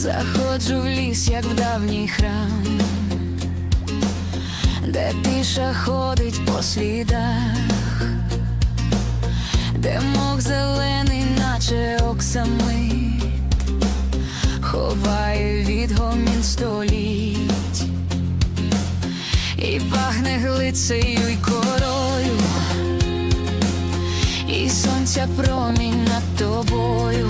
Заходжу в ліс, як в давній храм, де тиша ходить по слідах, де мох зелений, наче оксами, ховає відгомін століть, і пахне глицею й корою, і сонця промінь над тобою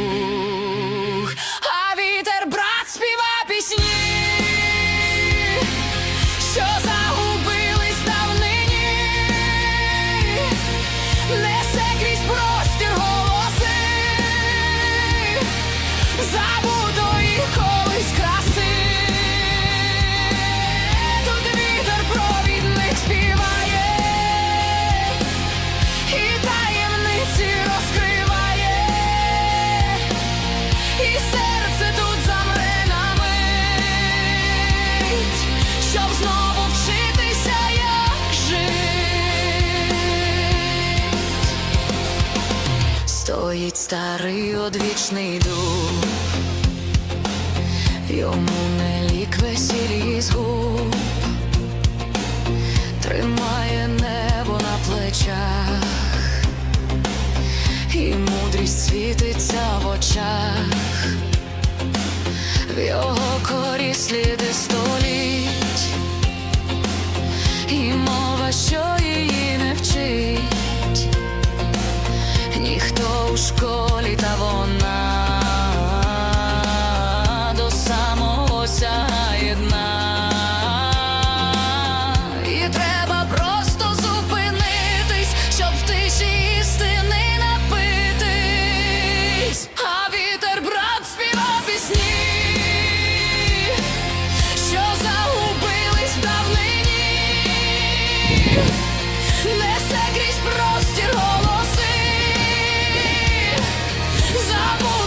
Sabe? Стоїть старий одвічний дух, йому не лік весіль з губ, тримає небо на плечах, і мудрість світиться в очах, в його корі сліди століть, і мова, що у школі, та вона забув.